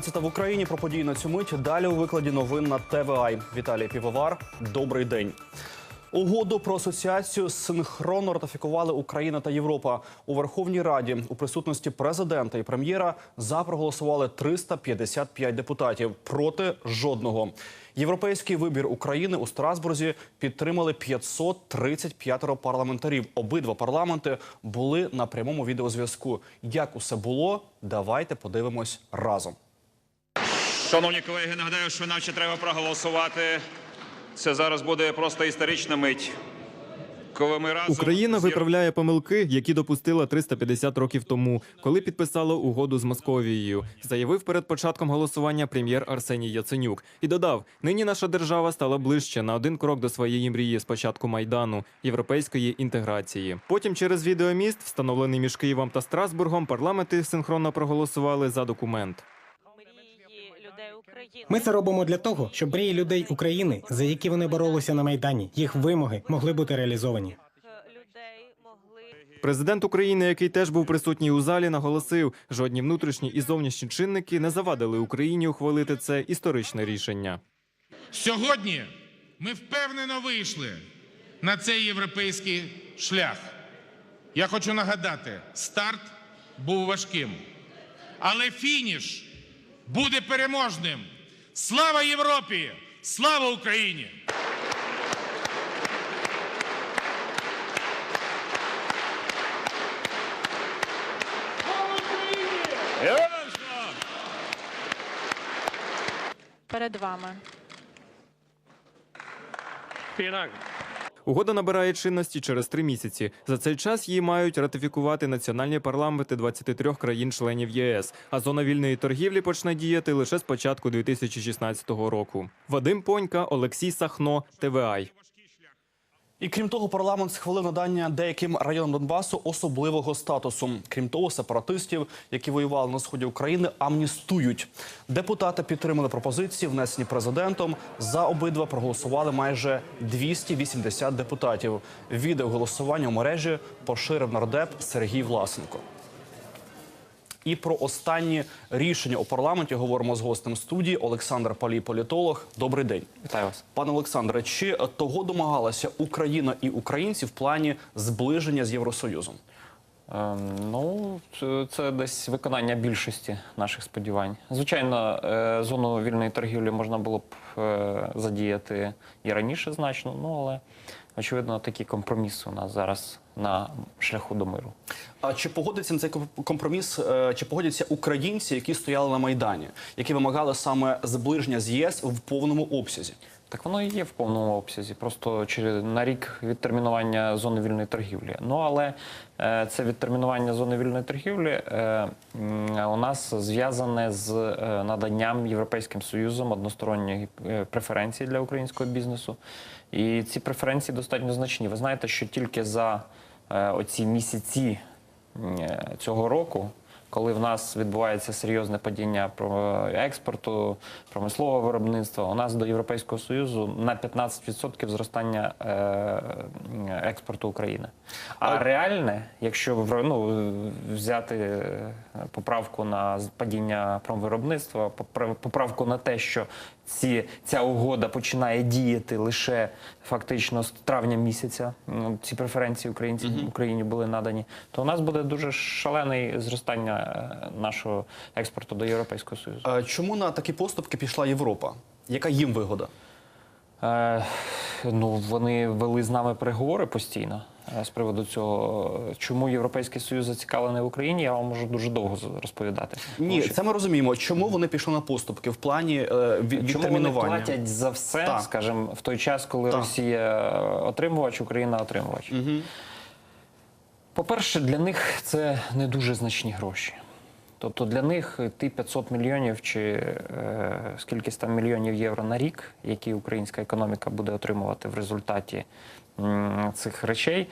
15 в Україні про події на цю мить. Далі у викладі новин на ТВА. Віталій Півовар. Добрий день. Угоду про асоціацію синхронно ратифікували Україна та Європа у Верховній Раді у присутності президента і прем'єра. За проголосували 355 депутатів проти жодного. Європейський вибір України у Страсбурзі підтримали 535 парламентарів. Обидва парламенти були на прямому відеозв'язку. Як усе було, давайте подивимось разом. Шановні колеги, нагадаю, що нам ще треба проголосувати. Це зараз буде просто історична мить. Коли ми разом Україна виправляє помилки, які допустила 350 років тому, коли підписала угоду з Московією. Заявив перед початком голосування прем'єр Арсеній Яценюк і додав: нині наша держава стала ближче на один крок до своєї мрії з початку майдану європейської інтеграції. Потім через відеоміст, встановлений між Києвом та Страсбургом, парламенти синхронно проголосували за документ. Ми це робимо для того, щоб мрії людей України, за які вони боролися на майдані, їх вимоги могли бути реалізовані. людей могли Президент України, який теж був присутній у залі, наголосив, жодні внутрішні і зовнішні чинники не завадили Україні ухвалити це історичне рішення. Сьогодні ми впевнено вийшли на цей європейський шлях. Я хочу нагадати, старт був важким, але фініш буде переможним. Слава Європі! Слава Україні! Перед вами. Угода набирає чинності через три місяці. За цей час її мають ратифікувати національні парламенти 23 країн-членів ЄС. А зона вільної торгівлі почне діяти лише з початку 2016 року. Вадим Понька, Олексій Сахно, ТВАЙ. І крім того, парламент схвалив надання деяким районам Донбасу особливого статусу. Крім того, сепаратистів, які воювали на сході України, амністують. Депутати підтримали пропозиції, внесені президентом. За обидва проголосували майже 280 депутатів. Відео голосування у мережі поширив нардеп Сергій Власенко. І про останні рішення у парламенті говоримо з гостем студії Олександр Палій, політолог. Добрий день. Вітаю вас. Пане Олександре, чи того домагалася Україна і українці в плані зближення з Євросоюзом? Е, Ну, це- це десь виконання більшості наших сподівань. Звичайно, е, зону вільної торгівлі можна було б е, задіяти і раніше значно, ну але очевидно, такий компроміс у нас зараз на шляху до миру. А чи погодиться на цей комп- компроміс? е, Чи погодяться українці, які стояли на майдані, які вимагали саме зближення з ЄС в повному обсязі? Так воно і є в повному обсязі, просто через на рік відтермінування зони вільної торгівлі. Ну але е, це відтермінування зони вільної торгівлі е, у нас зв'язане з е, наданням Європейським Союзом односторонньої преференції для українського бізнесу. І ці преференції достатньо значні. Ви знаєте, що тільки за оці місяці цього року коли в нас відбувається серйозне падіння про експорту, промислового виробництва, у нас до Європейського Союзу на 15% зростання е, експорту України. А реальне, якщо ну, взяти е, поправку на падіння промвиробництва, попра- поправку на те, що ці, ця угода починає діяти лише фактично з травня місяця. м, Ці преференції українців Україні були надані. То у нас буде дуже шалене зростання е, нашого експорту до Європейського Союзу. Е, Чому на такі поступки пішла Європа? Яка їм вигода? Е, ну, вони вели з нами переговори постійно е, з приводу цього. Чому Європейський Союз зацікавлений в Україні, я вам можу дуже довго з- розповідати. Ні, Тому що- це ми розуміємо. Чому вони пішли на поступки в плані е, від- Чому вони відтермінування? платять за все, Так. скажімо, в той час, коли Так. Росія отримувач, Україна отримувач? По-перше, для них це не дуже значні гроші. Тобто для них ті 500 мільйонів чи е, скільки там мільйонів євро на рік, які українська економіка буде отримувати в результаті м, цих речей,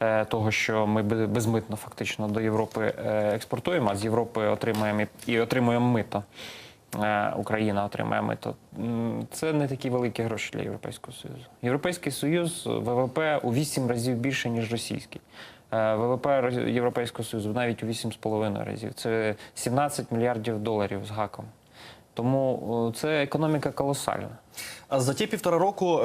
е, того, що ми безмитно фактично до Європи е, експортуємо, а з Європи отримуємо і- отримуємо мито. е, Україна отримає мито. Це не такі великі гроші для Європейського Союзу. Європейський Союз ВВП у 8 разів більше, ніж російський. Е, ВВП Європейського Союзу навіть у 8,5 разів. Це 17 мільярдів доларів з гаком. Тому це економіка колосальна. За ті півтора року, е,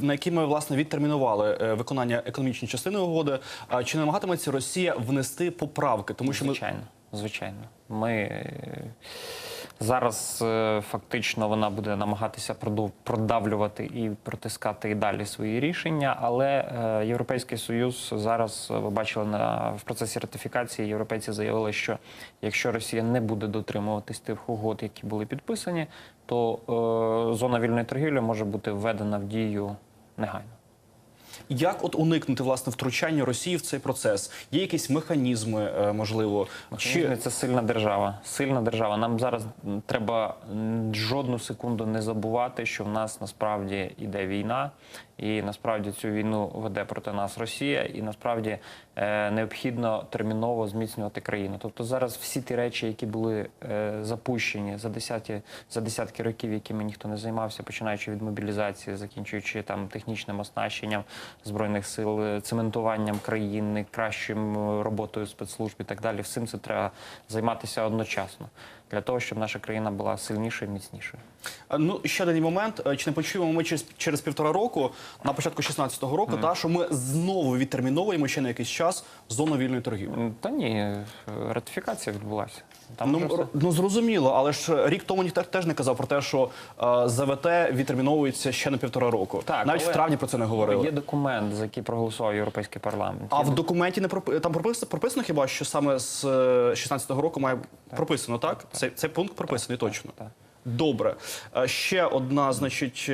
на які ми власне відтермінували е, виконання економічної частини угоди, чи намагатиметься Росія внести поправки? Тому що ми Звичайно, звичайно. Ми зараз е, фактично вона буде намагатися продавлювати і протискати і далі свої рішення. Але е, Європейський Союз зараз е, ви бачили на в процесі ратифікації. Європейці заявили, що якщо Росія не буде дотримуватись тих угод, які були підписані, то е, зона вільної торгівлі може бути введена в дію негайно. Як от уникнути власне втручання Росії в цей процес? Є якісь механізми, е, можливо, Чи це сильна держава? Сильна держава. Нам зараз треба жодну секунду не забувати, що в нас насправді йде війна, і насправді цю війну веде проти нас Росія, і насправді необхідно терміново зміцнювати країну. Тобто зараз всі ті речі, які були е, запущені за десяті за десятки років, якими ніхто не займався, починаючи від мобілізації, закінчуючи там технічним оснащенням збройних сил, е, цементуванням країни, кращим е, роботою спецслужб і так далі. Всім це треба займатися одночасно для того, щоб наша країна була сильнішою і міцнішою. Ну, ще один момент. Е, Чи не почуємо ми через, через півтора року, на початку 16-го року, та, що ми знову відтерміновуємо ще на якийсь час зону вільної торгівлі? Та ні, е, ратифікація відбулася. Там Ну, все. ну зрозуміло, але ж рік тому ніхто теж не казав про те, що е, ЗВТ відтерміновується ще на півтора року. Так, Навіть але в травні про це не говорили. Є документ, за який проголосував Європейський парламент. А Є в документі не пропи- там прописано, прописано хіба що саме з е, 16-го року має прописано, так? Цей, цей пункт прописаний точно. так. Добре. Е, Ще одна, значить, е,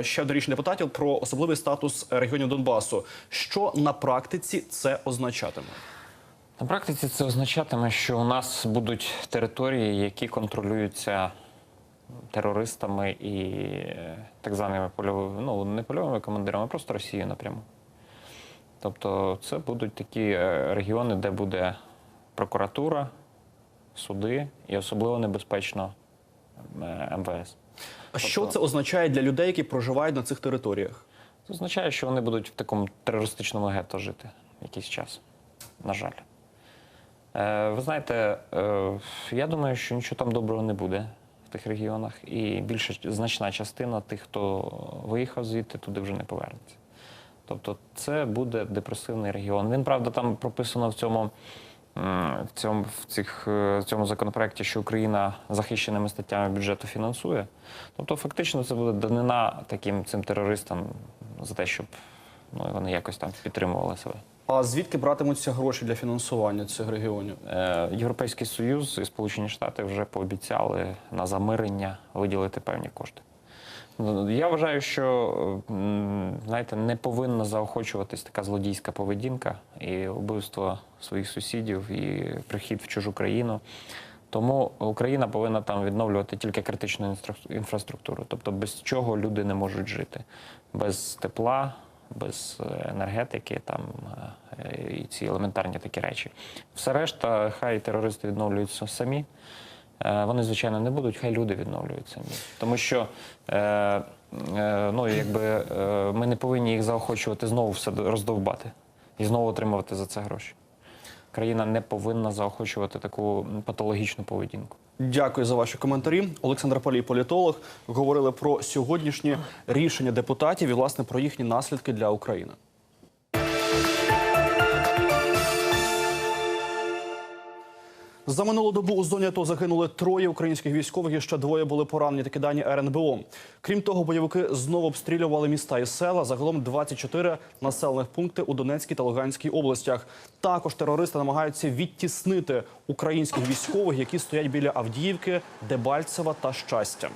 е, ще одне рішення депутатів про особливий статус регіонів Донбасу. Що на практиці це означатиме? На практиці це означатиме, що у нас будуть території, які контролюються терористами і е, так званими польовими, ну не польовими командирами, а просто Росією напряму. Тобто це будуть такі е, регіони, де буде прокуратура, суди і особливо небезпечно е, МВС. А що це означає для людей, які проживають на цих територіях? Це означає, що вони будуть в такому терористичному гетто жити якийсь час. На жаль. Е, ви знаєте, е, я думаю, що нічого там доброго не буде в тих регіонах, і більша значна частина тих, хто виїхав звідти, туди вже не повернеться. Тобто це буде депресивний регіон. Він, правда, там прописано в цьому, в цьому, в цих, е, в цьому законопроекті, що Україна захищеними статтями бюджету фінансує. Тобто, фактично, це буде данина таким цим терористам за те, щоб ну, вони якось там підтримували себе. А звідки братимуться гроші для фінансування цих регіонів? Е, Європейський Союз і Сполучені Штати вже пообіцяли на замирення виділити певні кошти. Ну, Я вважаю, що знаєте, не повинна заохочуватись така злодійська поведінка і вбивство своїх сусідів, і прихід в чужу країну. Тому Україна повинна там відновлювати тільки критичну інфраструктуру, тобто без чого люди не можуть жити, без тепла, без е, енергетики, там е, і ці елементарні такі речі. Все решта, хай терористи відновлюються самі. Е, Вони, звичайно, не будуть, хай люди відновлюють самі. Тому що ну, якби, ми не повинні їх заохочувати знову все роздовбати і знову отримувати за це гроші. Країна не повинна заохочувати таку патологічну поведінку. Дякую за ваші коментарі. Олександр Палій, політолог, говорили про сьогоднішнє рішення депутатів і власне про їхні наслідки для України. За минулу добу у зоні АТО загинули троє українських військових і ще двоє були поранені. Такі дані РНБО. Крім того, бойовики знову обстрілювали міста і села. Загалом 24 населених пункти у Донецькій та Луганській областях. Також терористи намагаються відтіснити українських військових, які стоять біля Авдіївки, Дебальцева та Щастя.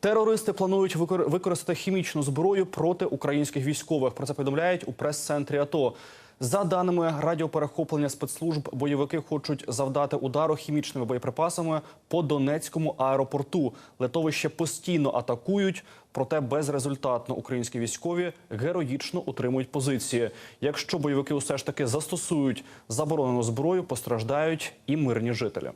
Терористи планують використати хімічну зброю проти українських військових. Про це повідомляють у прес-центрі АТО. За даними радіоперехоплення спецслужб, бойовики хочуть завдати удару хімічними боєприпасами по Донецькому аеропорту. Литовище постійно атакують, проте безрезультатно українські військові героїчно утримують позиції. Якщо бойовики усе ж таки застосують заборонену зброю, постраждають і мирні жителі.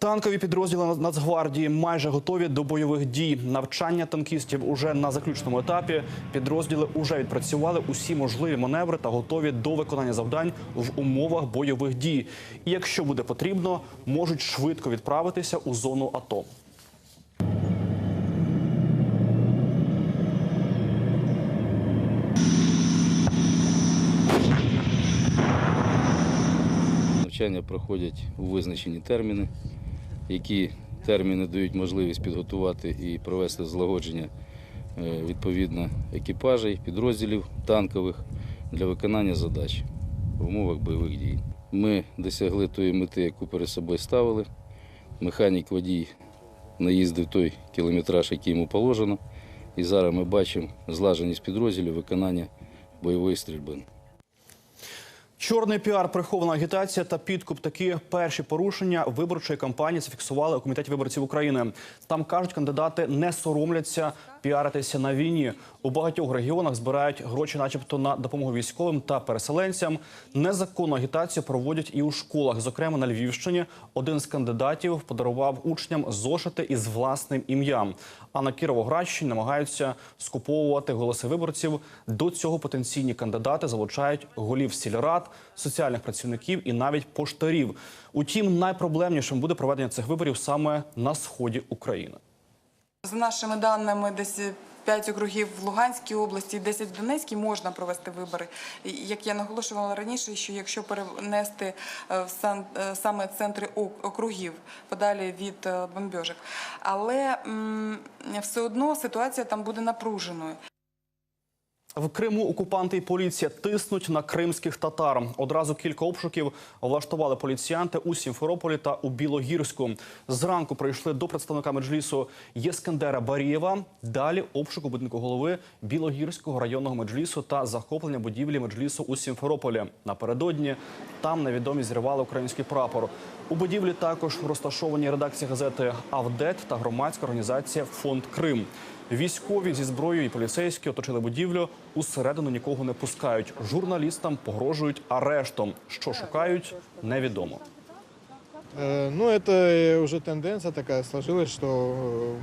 Танкові підрозділи Нацгвардії майже готові до бойових дій. Навчання танкістів уже на заключному етапі. Підрозділи уже відпрацювали усі можливі маневри та готові до виконання завдань в умовах бойових дій. І якщо буде потрібно, можуть швидко відправитися у зону АТО. Навчання проходять у визначені терміни, які терміни дають можливість підготувати і провести злагодження е, відповідно екіпажей, підрозділів танкових для виконання задач в умовах бойових дій. Ми досягли тої мети, яку перед собою ставили. Механік водій наїздив той кілометраж, який йому положено. І зараз ми бачимо злаженість підрозділів виконання бойової стрільби. Чорний піар, прихована агітація та підкуп такі перші порушення виборчої кампанії зафіксували у комітеті виборців України. Там кажуть, кандидати не соромляться піаритися на війні. У багатьох регіонах збирають гроші, начебто, на допомогу військовим та переселенцям. Незаконну агітацію проводять і у школах. Зокрема, на Львівщині один з кандидатів подарував учням зошити із власним ім'ям. А на Кіровоградщині намагаються скуповувати голоси виборців. До цього потенційні кандидати залучають голів сільрад, соціальних працівників і навіть поштарів. Утім, найпроблемнішим буде проведення цих виборів саме на сході України. За нашими даними, десь 5 округів в Луганській області, 10 в Донецькій можна провести вибори. Як я наголошувала раніше, що якщо перенести е, в е, саме центри округів подалі від бомбежок. Але все одно ситуація там буде напруженою. В Криму окупанти і поліція тиснуть на кримських татар. Одразу кілька обшуків влаштували поліціянти у Сімферополі та у Білогірську. Зранку прийшли до представника меджлісу Єскендера Барієва. Далі обшук у будинку голови Білогірського районного меджлісу та захоплення будівлі меджлісу у Сімферополі. Напередодні там невідомі зірвали український прапор. У будівлі також розташовані редакції газети Авдет та громадська організація Фонд Крим. Військові зі зброєю і поліцейські оточили будівлю. Усередину нікого не пускають. Журналістам погрожують арештом. Що шукають, невідомо. Э, Ну, это э, уже тенденция такая сложилась, что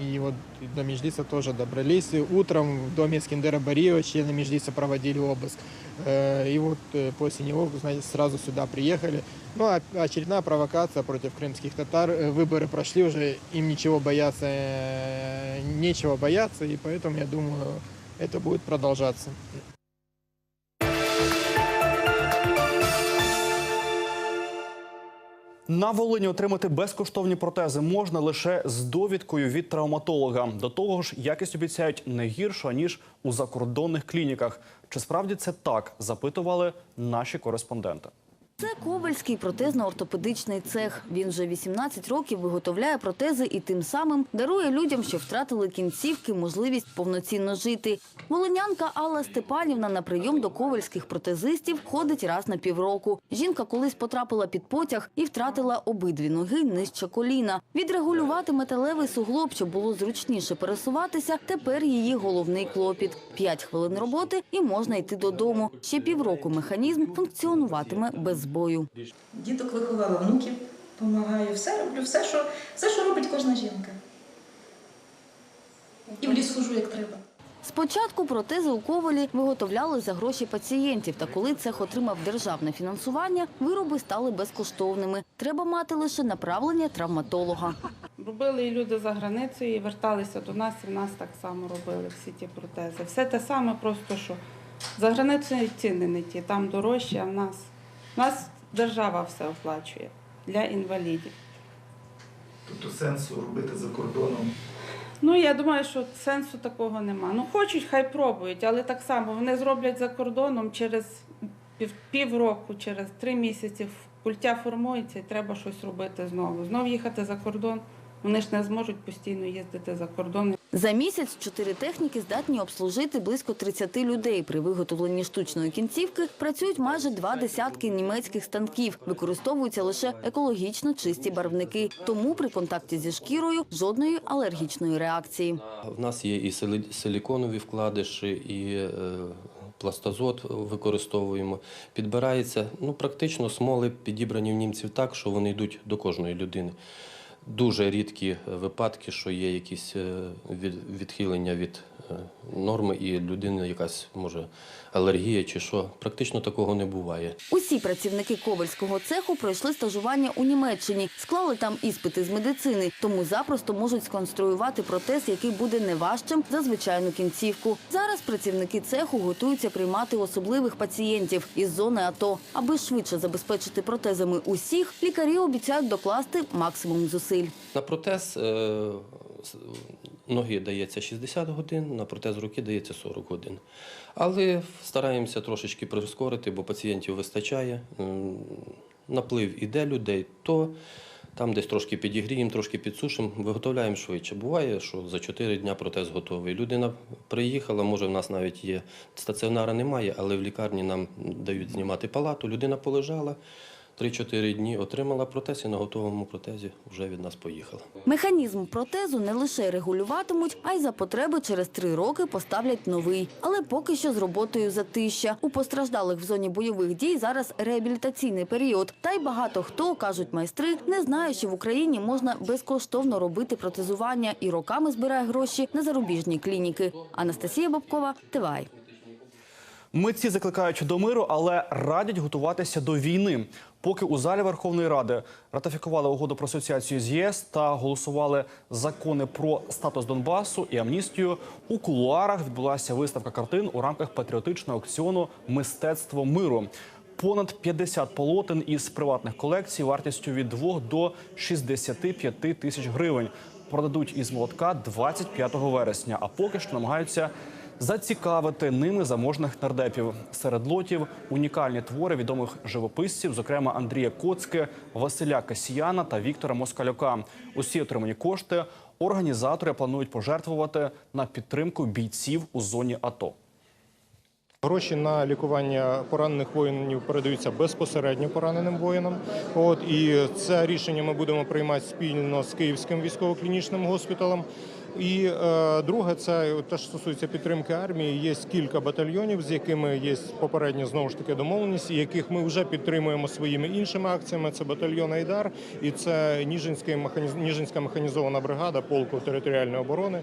э, и вот до Межлиса тоже добрались. И утром в доме Искендера Бариева члены Межлиса проводили обыск. Э, И вот э, после него, знаете, сразу сюда приехали. Ну, а очередная провокация против крымских татар. Э, Выборы прошли уже, им ничего бояться, э, нечего бояться, и поэтому, я думаю, это будет продолжаться. На Волині отримати безкоштовні протези можна лише з довідкою від травматолога. До того ж, якість обіцяють не гіршу ніж у закордонних клініках. Чи справді це так? Запитували наші кореспонденти. Це Ковальський протезно-ортопедичний цех. Він вже 18 років виготовляє протези і тим самим дарує людям, що втратили кінцівки, можливість повноцінно жити. Волинянка Алла Степанівна на прийом до ковальських протезистів ходить раз на півроку. Жінка колись потрапила під потяг і втратила обидві ноги нижче коліна. Відрегулювати металевий суглоб, щоб було зручніше пересуватися, тепер її головний клопіт. П'ять хвилин роботи і можна йти додому. Ще півроку механізм функціонуватиме без збою. Діток виховала, внуків допомагаю, все роблю, все що, все, що робить кожна жінка. І в ліс хожу, як треба. Спочатку протези у Ковалі виготовляли за гроші пацієнтів, та коли цех отримав державне фінансування, вироби стали безкоштовними. Треба мати лише направлення травматолога. Робили і люди за границею, і верталися до нас, і в нас так само робили всі ті протези. Все те саме, просто що за границею ціни не ті, там дорожчі, а в нас, в нас держава все оплачує для інвалідів. Тобто сенсу робити за кордоном. Ну, я думаю, що сенсу такого нема. Ну, хочуть, хай пробують, але так само вони зроблять за кордоном через пів, півроку, через три місяці культя формується і треба щось робити знову. Знов їхати за кордон. Вони ж не зможуть постійно їздити за кордон. За місяць чотири техніки здатні обслужити близько 30 людей. При виготовленні штучної кінцівки працюють майже два десятки німецьких станків. Використовуються лише екологічно чисті барвники. Тому при контакті зі шкірою жодної алергічної реакції. В нас є і силіконові вкладиші, і е, пластазот використовуємо. Підбирається ну, практично смоли підібрані в німців так, що вони йдуть до кожної людини. Дуже рідкі випадки, що є якісь е, від- відхилення від е, норми, і людина якась може алергія чи що. Практично такого не буває. Усі працівники ковальського цеху пройшли стажування у Німеччині, склали там іспити з медицини, тому запросто можуть сконструювати протез, який буде не важчим за звичайну кінцівку. Зараз працівники цеху готуються приймати особливих пацієнтів із зони АТО. Аби швидше забезпечити протезами усіх, лікарі обіцяють докласти максимум зусиль. На протез е, ноги дається 60 годин, на протез руки дається 40 годин. Але стараємося трошечки прискорити, бо пацієнтів вистачає. Наплив іде людей, то там десь трошки підігріємо, трошки підсушимо, виготовляємо швидше. Буває, що за 4 дня протез готовий. Людина приїхала, може, в нас навіть є стаціонара немає, але в лікарні нам дають знімати палату. Людина полежала. 3-4 дні отримала протез і на готовому протезі вже від нас поїхала. Механізм протезу не лише регулюватимуть, а й за потреби через три роки поставлять новий. Але поки що з роботою затища. У постраждалих в зоні бойових дій зараз реабілітаційний період. Та й багато хто, кажуть майстри, не знає, що в Україні можна безкоштовно робити протезування і роками збирає гроші на зарубіжні клініки. Анастасія Бабкова, ТВАЙ. Митці закликають до миру, але радять готуватися до війни. Поки у залі Верховної Ради ратифікували угоду про асоціацію з ЄС та голосували закони про статус Донбасу і амністію, у кулуарах відбулася виставка картин у рамках патріотичного аукціону Мистецтво миру. Понад 50 полотен із приватних колекцій вартістю від 2 до 65 тисяч гривень продадуть із молотка 25 вересня. А поки що намагаються зацікавити ними заможних нардепів. Серед лотів унікальні твори відомих живописців, зокрема Андрія Коцьке, Василя Касіяна та Віктора Москальока. Усі отримані кошти організатори планують пожертвувати на підтримку бійців у зоні АТО. Гроші на лікування поранених воїнів передаються безпосередньо пораненим воїнам. От і це рішення ми будемо приймати спільно з Київським військово-клінічним госпіталем. І е, друге, це те, що стосується підтримки армії. Є кілька батальйонів, з якими є попередня знову ж таки домовленість, яких ми вже підтримуємо своїми іншими акціями. Це батальйон Айдар і це. Ніжинська механізована бригада полку територіальної оборони.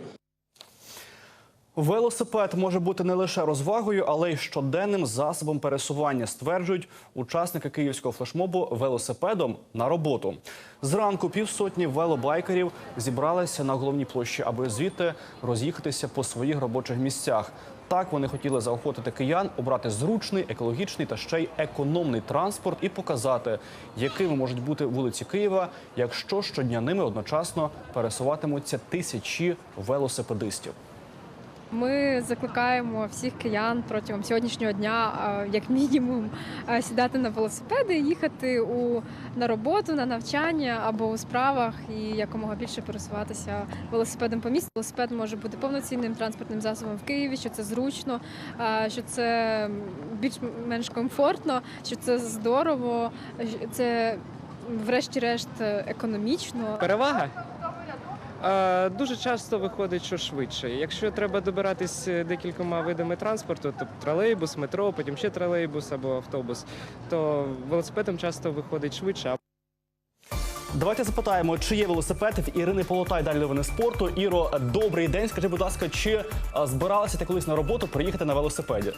Велосипед може бути не лише розвагою, але й щоденним засобом пересування, стверджують учасники київського флешмобу велосипедом на роботу. Зранку півсотні велобайкерів зібралися на головній площі, аби звідти роз'їхатися по своїх робочих місцях. Так вони хотіли заохотити киян обрати зручний, екологічний та ще й економний транспорт і показати, якими можуть бути вулиці Києва, якщо щодня ними одночасно пересуватимуться тисячі велосипедистів. Ми закликаємо всіх киян протягом сьогоднішнього дня, е, як мінімум, е, сідати на велосипеди, їхати у на роботу, на навчання або у справах і якомога більше пересуватися велосипедом по місту. Велосипед може бути повноцінним транспортним засобом в Києві, що це зручно, е, що це більш-менш комфортно, що це здорово, що це врешті-решт економічно. Перевага? Е, Дуже часто виходить, що швидше. Якщо треба добиратись декількома видами транспорту, тобто тролейбус, метро, потім ще тролейбус або автобус, то велосипедом часто виходить швидше. Давайте запитаємо, чи є велосипед в Ірини Полотай далі новини спорту. Іро, добрий день. Скажи, будь ласка, чи а, збиралися ти колись на роботу приїхати на велосипеді?